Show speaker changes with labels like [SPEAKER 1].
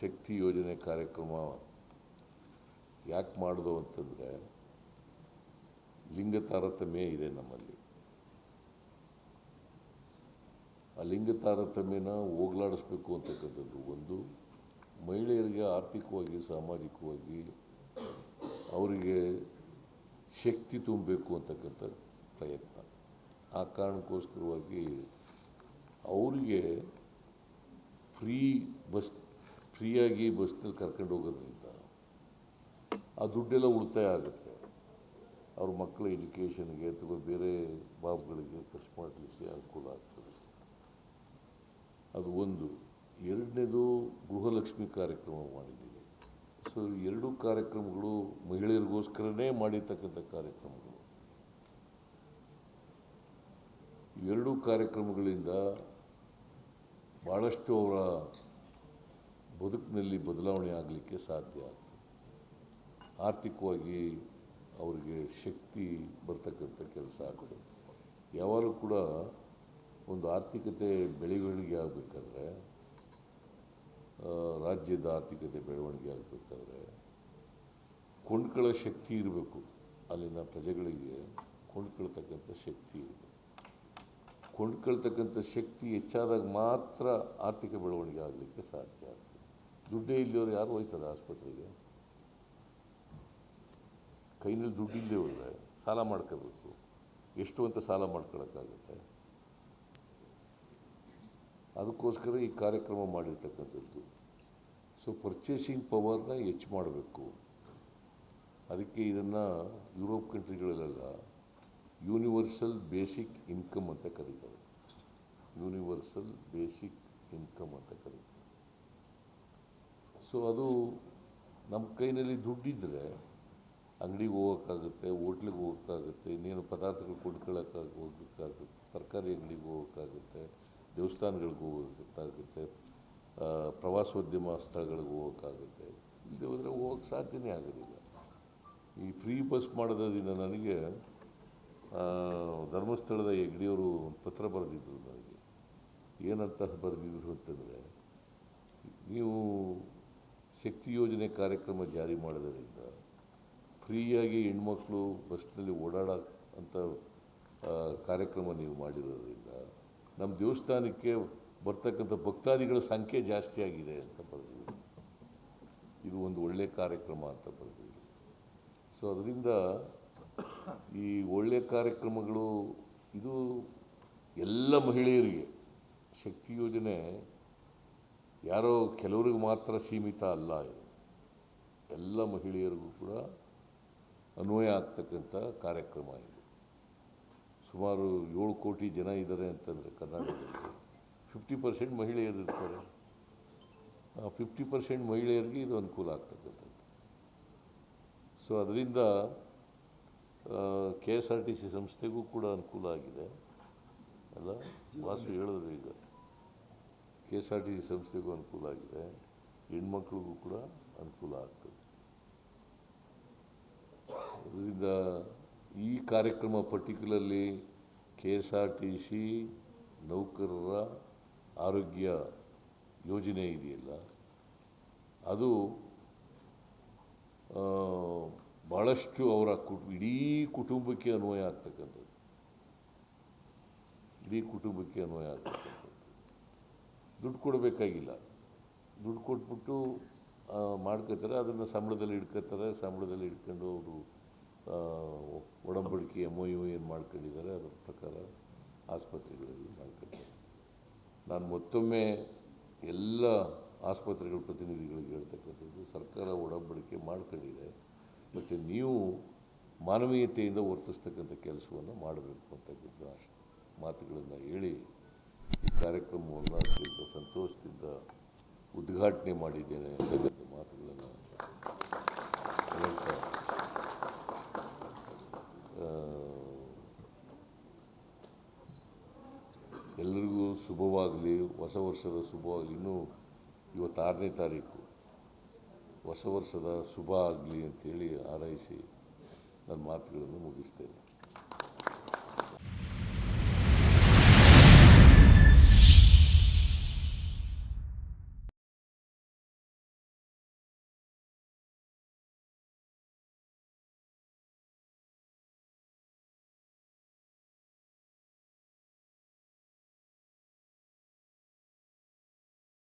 [SPEAKER 1] ಶಕ್ತಿ ಯೋಜನೆ ಕಾರ್ಯಕ್ರಮ ಯಾಕೆ ಮಾಡೋದು ಅಂತಂದರೆ ಲಿಂಗ ತಾರತಮ್ಯ ಇದೆ ನಮ್ಮಲ್ಲಿ. ಆ ಲಿಂಗ ತಾರತಮ್ಯನ ಹೋಗ್ಲಾಡಿಸ್ಬೇಕು ಅಂತಕ್ಕಂಥದ್ದು ಒಂದು. ಮಹಿಳೆಯರಿಗೆ ಆರ್ಥಿಕವಾಗಿ, ಸಾಮಾಜಿಕವಾಗಿ ಅವರಿಗೆ ಶಕ್ತಿ ತುಂಬಬೇಕು ಅಂತಕ್ಕಂಥ ಪ್ರಯತ್ನ. ಆ ಕಾರಣಕ್ಕೋಸ್ಕರವಾಗಿ ಅವರಿಗೆ ಫ್ರೀ ಬಸ್ ಫ್ರೀಯಾಗಿ ಬಸ್ನಲ್ಲಿ ಕರ್ಕೊಂಡು ಹೋಗೋದ್ರಿಂದ ಆ ದುಡ್ಡೆಲ್ಲ ಉಳಿತಾಯ ಆಗುತ್ತೆ. ಅವ್ರ ಮಕ್ಕಳ ಎಜುಕೇಷನ್ಗೆ ಅಥವಾ ಬೇರೆ ಬಾಬ್ಗಳಿಗೆ ಖರ್ಚು ಮಾಡಲಿಕ್ಕೆ ಅನುಕೂಲ ಆಗ್ತದೆ. ಅದು ಒಂದು. ಎರಡನೇದು ಗೃಹಲಕ್ಷ್ಮಿ ಕಾರ್ಯಕ್ರಮ ಮಾಡಿದ್ದೀವಿ. ಸೊ ಎರಡೂ ಕಾರ್ಯಕ್ರಮಗಳು ಮಹಿಳೆಯರಿಗೋಸ್ಕರನೇ ಮಾಡಿರ್ತಕ್ಕಂಥ ಕಾರ್ಯಕ್ರಮಗಳು. ಎರಡೂ ಕಾರ್ಯಕ್ರಮಗಳಿಂದ ಭಾಳಷ್ಟು ಅವರ ಬದುಕಿನಲ್ಲಿ ಬದಲಾವಣೆ ಆಗಲಿಕ್ಕೆ ಸಾಧ್ಯ ಆಗ್ತದೆ. ಆರ್ಥಿಕವಾಗಿ ಅವರಿಗೆ ಶಕ್ತಿ ಬರ್ತಕ್ಕಂಥ ಕೆಲಸ ಆಗ್ತದೆ ಯಾವಾಗಲೂ ಕೂಡ ಒಂದು ಆರ್ಥಿಕತೆ ಬೆಳವಣಿಗೆ ಆಗಬೇಕಾದ್ರೆ ರಾಜ್ಯದ ಆರ್ಥಿಕತೆ ಬೆಳವಣಿಗೆ ಆಗಬೇಕಾದ್ರೆ ಕೊಂಡ್ಕೊಳ್ಳೋ ಶಕ್ತಿ ಇರಬೇಕು. ಅಲ್ಲಿನ ಪ್ರಜೆಗಳಿಗೆ ಕೊಂಡ್ಕೊಳ್ತಕ್ಕಂಥ ಶಕ್ತಿ ಇರಬೇಕು. ಕೊಂಡ್ಕೊಳ್ತಕ್ಕಂಥ ಶಕ್ತಿ ಹೆಚ್ಚಾದಾಗ ಮಾತ್ರ ಆರ್ಥಿಕ ಬೆಳವಣಿಗೆ ಆಗಲಿಕ್ಕೆ ಸಾಧ್ಯ ದುಡ್ಡೇ ಇಲ್ಲದವ್ರು ಯಾರು ಹೋಯ್ತಾರೆ ಆಸ್ಪತ್ರೆಗೆ? ಕೈನಲ್ಲಿ ದುಡ್ಡು ಇಲ್ಲದೆ ಹೋದರೆ ಸಾಲ ಮಾಡ್ಕೋಬೇಕು. ಎಷ್ಟು ಅಂತ ಸಾಲ ಮಾಡ್ಕೊಳಕ್ಕಾಗುತ್ತೆ? ಅದಕ್ಕೋಸ್ಕರ ಈ ಕಾರ್ಯಕ್ರಮ ಮಾಡಿರ್ತಕ್ಕಂಥದ್ದು. ಸೊ ಪರ್ಚೇಸಿಂಗ್ ಪವರ್ನ ಹೆಚ್ಚು ಮಾಡಬೇಕು. ಅದಕ್ಕೆ ಇದನ್ನು ಯುರೋಪ್ ಕಂಟ್ರಿಗಳಲ್ಲೆಲ್ಲ ಯೂನಿವರ್ಸಲ್ ಬೇಸಿಕ್ ಇನ್ಕಮ್ ಅಂತ ಕರೀತಾರೆ. ಯೂನಿವರ್ಸಲ್ ಬೇಸಿಕ್ ಇನ್ಕಮ್ ಅಂತ ಕರೀತಾರೆ ಸೊ ಅದು ನಮ್ಮ ಕೈನಲ್ಲಿ ದುಡ್ಡಿದ್ದರೆ ಅಂಗಡಿಗೆ ಹೋಗೋಕ್ಕಾಗುತ್ತೆ, ಹೋಟ್ಲಿಗೆ ಹೋಗೋಕ್ಕಾಗುತ್ತೆ, ಇನ್ನೇನು ಪದಾರ್ಥಗಳು ಕೊಂಡ್ಕೊಳ್ಳೋಕ್ಕಾಗ ಹೋಗೋಕ್ಕಾಗುತ್ತೆ ತರಕಾರಿ ಅಂಗಡಿಗೆ ಹೋಗೋಕ್ಕಾಗುತ್ತೆ, ದೇವಸ್ಥಾನಗಳಿಗೆ ಹೋಗೋಕ್ಕಾಗುತ್ತೆ ಪ್ರವಾಸೋದ್ಯಮ ಸ್ಥಳಗಳಿಗೆ ಹೋಗೋಕ್ಕಾಗುತ್ತೆ. ಇಲ್ಲಿ ಹೋದರೆ ಹೋಗೋಕ್ಕೆ ಸಾಧ್ಯನೇ ಆಗೋದಿಲ್ಲ. ಈ ಫ್ರೀ ಬಸ್ ಮಾಡೋದ್ರಿಂದ ನನಗೆ ಧರ್ಮಸ್ಥಳದ ಹೆಗ್ಡಿಯವರು ಒಂದು ಪತ್ರ ಬರೆದಿದ್ದರು ನನಗೆ. ಏನಂತ ಬರೆದಿದ್ರು ಅಂತಂದರೆ, ನೀವು ಶಕ್ತಿ ಯೋಜನೆ ಕಾರ್ಯಕ್ರಮ ಜಾರಿ ಮಾಡೋದರಿಂದ ಫ್ರೀಯಾಗಿ ಹೆಣ್ಮಕ್ಳು ಬಸ್ನಲ್ಲಿ ಓಡಾಡೋ ಅಂಥ ಕಾರ್ಯಕ್ರಮ ನೀವು ಮಾಡಿರೋದ್ರಿಂದ ನಮ್ಮ ದೇವಸ್ಥಾನಕ್ಕೆ ಬರ್ತಕ್ಕಂಥ ಭಕ್ತಾದಿಗಳ ಸಂಖ್ಯೆ ಜಾಸ್ತಿ ಆಗಿದೆ ಅಂತ ಬರೆದಿದೆ. ಇದು ಒಂದು ಒಳ್ಳೆಯ ಕಾರ್ಯಕ್ರಮ ಅಂತ ಬರೆದಿದೆ. ಸೊ ಅದರಿಂದ ಈ ಒಳ್ಳೆಯ ಕಾರ್ಯಕ್ರಮಗಳು, ಇದು ಎಲ್ಲ ಮಹಿಳೆಯರಿಗೆ ಶಕ್ತಿ ಯೋಜನೆ ಯಾರೋ ಕೆಲವರಿಗೆ ಮಾತ್ರ ಸೀಮಿತ ಅಲ್ಲ ಇದು. ಎಲ್ಲ ಮಹಿಳೆಯರಿಗೂ ಕೂಡ ಅನ್ವಯ ಆಗ್ತಕ್ಕಂಥ ಕಾರ್ಯಕ್ರಮ ಇದು. ಸುಮಾರು ಏಳು ಕೋಟಿ ಜನ ಇದ್ದಾರೆ ಅಂತಂದರೆ ಕರ್ನಾಟಕದಲ್ಲಿ. ಫಿಫ್ಟಿ ಪರ್ಸೆಂಟ್ ಮಹಿಳೆಯರು ಇರ್ತಾರೆ ಆ ಫಿಫ್ಟಿ ಪರ್ಸೆಂಟ್ ಮಹಿಳೆಯರಿಗೆ ಇದು ಅನುಕೂಲ ಆಗ್ತಕ್ಕಂಥದ್ದು. ಸೊ ಅದರಿಂದ K S R T C ಸಂಸ್ಥೆಗೂ ಕೂಡ ಅನುಕೂಲ ಆಗಿದೆ. ಅಲ್ಲ? ವಾಸು ಹೇಳಿದ್ರು ಈಗ. K S R T C ಸಂಸ್ಥೆಗೂ ಅನುಕೂಲ ಆಗಿದೆ. ಹೆಣ್ಮಕ್ಳಿಗೂ ಕೂಡ ಅನುಕೂಲ ಆಗ್ತದೆ. ಇದರಿಂದ ಈ ಕಾರ್ಯಕ್ರಮ particularly K S R T C ನೌಕರರ ಆರೋಗ್ಯ ಯೋಜನೆ ಇದೆಯಲ್ಲ, ಅದು ಭಾಳಷ್ಟು ಅವರ ಕುಟು, ಇಡೀ ಕುಟುಂಬಕ್ಕೆ ಅನ್ವಯ ಆಗ್ತಕ್ಕಂಥದ್ದು. ಇಡೀ ಕುಟುಂಬಕ್ಕೆ ಅನ್ವಯ ಆಗ್ತಕ್ಕಂಥದ್ದು. ದುಡ್ಡು ಕೊಡಬೇಕಾಗಿಲ್ಲ. ದುಡ್ಡು ಕೊಟ್ಬಿಟ್ಟು ಮಾಡ್ಕೋತಾರೆ, ಅದನ್ನು ಸಂಬಳದಲ್ಲಿ ಇಟ್ಕೋತಾರೆ ಸಂಬಳದಲ್ಲಿ ಇಟ್ಕೊಂಡು ಅವರು ಒಡಂಬಡಿಕೆ ಎಂ ಒ ಏನು ಮಾಡ್ಕೊಂಡಿದ್ದಾರೆ, ಅದರ ಪ್ರಕಾರ ಆಸ್ಪತ್ರೆಗಳಲ್ಲಿ ಮಾಡ್ಕೊತಾರೆ. ನಾನು ಮತ್ತೊಮ್ಮೆ ಎಲ್ಲ ಆಸ್ಪತ್ರೆಗಳ ಪ್ರತಿನಿಧಿಗಳಿಗೆ ಹೇಳ್ತಕ್ಕಂಥದ್ದು, ಸರ್ಕಾರ ಒಡಂಬಡಿಕೆ ಮಾಡ್ಕೊಂಡಿದೆ, ಮತ್ತು ನೀವು ಮಾನವೀಯತೆಯಿಂದ ವರ್ತಿಸ್ತಕ್ಕಂಥ ಕೆಲಸವನ್ನು ಮಾಡಬೇಕು ಅಂತಕ್ಕಂಥ ಮಾತುಗಳನ್ನು ಹೇಳಿ ಕಾರ್ಯಕ್ರಮವನ್ನು ಅತ್ಯಂತ ಸಂತೋಷದಿಂದ ಉದ್ಘಾಟನೆ ಮಾಡಿದ್ದೇನೆ ಅಂತಕ್ಕಂಥ ಮಾತುಗಳನ್ನು ಎಲ್ಲರಿಗೂ ಶುಭವಾಗಲಿ, ಹೊಸ ವರ್ಷದ ಶುಭವಾಗಲಿ, ಇನ್ನೂ ಇವತ್ತು ಆರನೇ ತಾರೀಕು. ಹೊಸ ವರ್ಷದ ಶುಭ ಆಗಲಿ ಅಂತೇಳಿ ಹಾರೈಸಿ ನನ್ನ ಮಾತುಗಳನ್ನು ಮುಗಿಸ್ತೇನೆ.